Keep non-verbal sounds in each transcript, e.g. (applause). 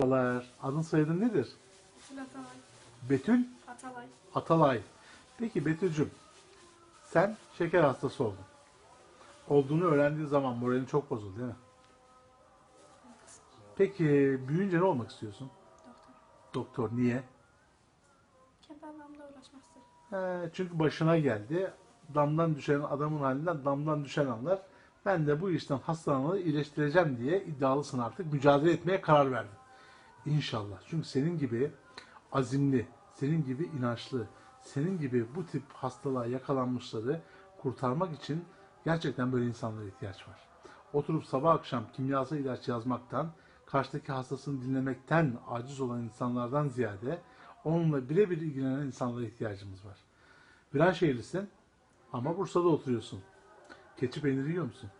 Merhabalar. Adın soyadın nedir? Betül Atalay. Betül Atalay. Atalay. Peki Betül'cüm sen şeker hastası oldun. Olduğunu öğrendiğin zaman moralin çok bozuldu değil mi? Peki büyüyünce ne olmak istiyorsun? Doktor. Doktor. Niye? Kendi anlamda uğraşması. He, çünkü başına geldi. Damdan düşen adamın halinden damdan düşen anlar. Ben de bu işten hastalananları iyileştireceğim diye iddialısın artık. Mücadele etmeye karar verdin. İnşallah. Çünkü senin gibi azimli, senin gibi inançlı, senin gibi bu tip hastalığa yakalanmışları kurtarmak için gerçekten böyle insanlara ihtiyaç var. Oturup sabah akşam kimyasal ilaç yazmaktan, karşıdaki hastasını dinlemekten aciz olan insanlardan ziyade onunla birebir ilgilenen insanlara ihtiyacımız var. Viranşehirlisin ama Bursa'da oturuyorsun. Keçi peyniri yiyor musun?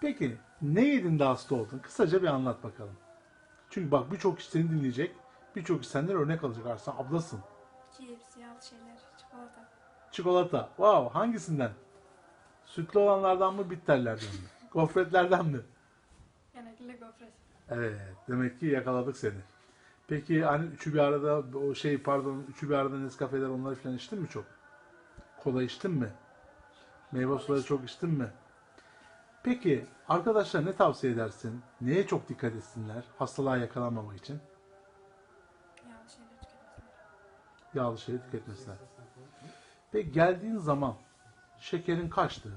Peki ne yedin de hasta oldun? Kısaca bir anlat bakalım. Çünkü bak birçok kişi seni dinleyecek. Birçok kişi senden örnek alacak. Arslan ablasın. Cips, yağlı şeyler, çikolata. Çikolata. Wow hangisinden? Sütlü olanlardan mı bitterlerden mi? (laughs) Gofretlerden mi? Genellikle gofret. Evet. Demek ki yakaladık seni. Peki hani üçü bir arada o şey pardon üçü bir arada Nescafe'ler onları falan içtin mi çok? Kola içtin mi? Meyve suları çok içtin mi? Peki arkadaşlar ne tavsiye edersin? Neye çok dikkat etsinler hastalığa yakalanmamak için? Yağlı şeyler tüketmesinler. Yağlı şey tüketmesinler. Peki geldiğin zaman şekerin kaçtı?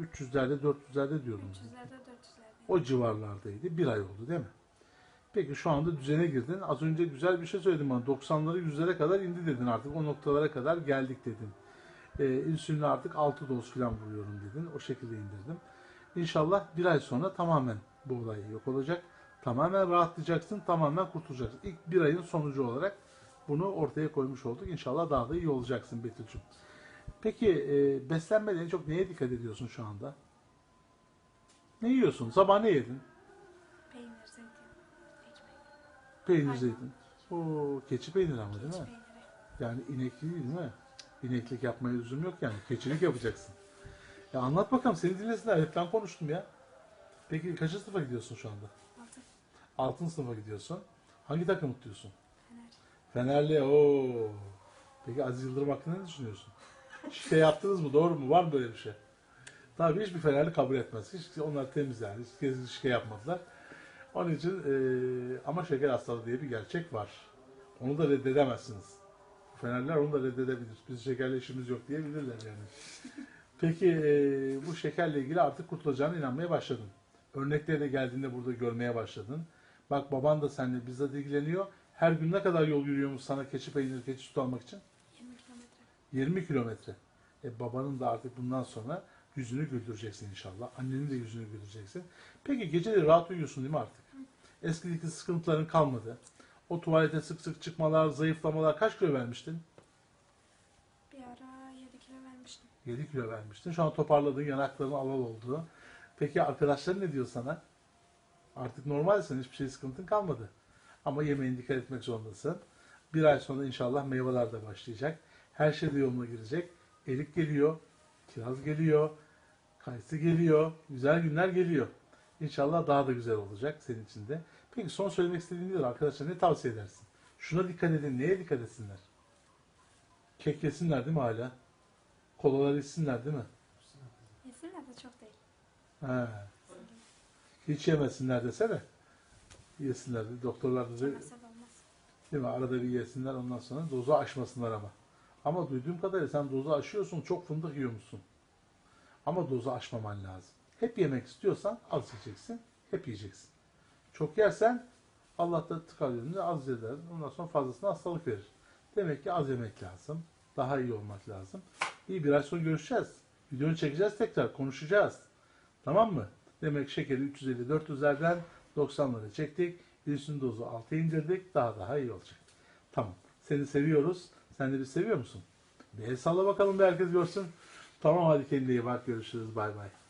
300'lerde 400'lerde diyordun. 300'lerde 400'lerde. O civarlardaydı. Bir ay oldu değil mi? Peki şu anda düzene girdin. Az önce güzel bir şey söyledin bana. 90'ları 100'lere kadar indi dedin artık. O noktalara kadar geldik dedin. Ee, insülini artık 6 doz falan vuruyorum dedin. O şekilde indirdim. İnşallah bir ay sonra tamamen bu olay yok olacak. Tamamen rahatlayacaksın. Tamamen kurtulacaksın. İlk bir ayın sonucu olarak bunu ortaya koymuş olduk. İnşallah daha da iyi olacaksın Betül'cüm. Peki e, beslenmede en çok neye dikkat ediyorsun şu anda? Ne yiyorsun? Sabah ne yedin? Peynir, zeytin, ekmek, Peynir Aynen. zeytin. O keçi peyniri ama değil mi? peyniri. Yani inekli değil değil mi? İneklik yapmaya lüzum yok yani. Keçilik yapacaksın. Ya anlat bakalım seni dinlesinler. Hep ben konuştum ya. Peki kaçıncı sınıfa gidiyorsun şu anda? Altı. Altıncı sınıfa gidiyorsun. Hangi takım tutuyorsun? Fener. Fenerli. Oo. Peki Aziz Yıldırım hakkında ne düşünüyorsun? Şike yaptınız mı? Doğru mu? Var mı böyle bir şey? Tabii hiçbir Fenerli kabul etmez. Hiç, onlar temiz yani. Hiç kez şike yapmadılar. Onun için eee, ama şeker hastalığı diye bir gerçek var. Onu da reddedemezsiniz. Fenerler onu da reddedebilir. Biz şekerle işimiz yok diyebilirler yani. Peki eee, bu şekerle ilgili artık kurtulacağına inanmaya başladın. Örnekleri de geldiğinde burada görmeye başladın. Bak baban da seninle bizzat ilgileniyor. Her gün ne kadar yol yürüyormuş sana keçi peyniri, keçi sütü almak için? 20 kilometre. 20 kilometre. E babanın da artık bundan sonra yüzünü güldüreceksin inşallah. Annenin de yüzünü güldüreceksin. Peki geceleri rahat uyuyorsun değil mi artık? Eskideki sıkıntıların kalmadı. O tuvalete sık sık çıkmalar, zayıflamalar kaç kilo vermiştin? Bir ara 7 kilo vermiştim. 7 kilo vermiştin. Şu an toparladın, yanakların alal oldu. Peki arkadaşların ne diyor sana? Artık normalsin, hiçbir şey sıkıntın kalmadı. Ama yemeğine dikkat etmek zorundasın. Bir ay sonra inşallah meyveler de başlayacak. Her şey de yoluna girecek. Erik geliyor, kiraz geliyor, kayısı geliyor, güzel günler geliyor. İnşallah daha da güzel olacak senin için de. Peki son söylemek istediğin nedir arkadaşlar? Ne tavsiye edersin? Şuna dikkat edin, neye dikkat etsinler? Kek yesinler değil mi hala? Kolalar içsinler değil mi? Yesinler de çok değil. He. Hiç yemesinler desene. Yesinler. de. Doktorlar da Yemezse de olmaz. değil mi? Arada bir yesinler ondan sonra dozu aşmasınlar ama. Ama duyduğum kadarıyla sen dozu aşıyorsun. Çok fındık yiyormuşsun. Ama dozu aşmaman lazım. Hep yemek istiyorsan az yiyeceksin. Hep yiyeceksin. Çok yersen Allah da tıkar yönünde az yer. Ondan sonra fazlasına hastalık verir. Demek ki az yemek lazım. Daha iyi olmak lazım. İyi bir ay sonra görüşeceğiz. Videonu çekeceğiz tekrar. Konuşacağız. Tamam mı? Demek şekeri 350-400'lerden 90'lara çektik. Virüsün dozu 6'ya indirdik. Daha daha iyi olacak. Tamam. Seni seviyoruz. Sen de bizi seviyor musun? Bir el salla bakalım bir herkes görsün. Tamam hadi kendine iyi bak. Görüşürüz. Bay bay.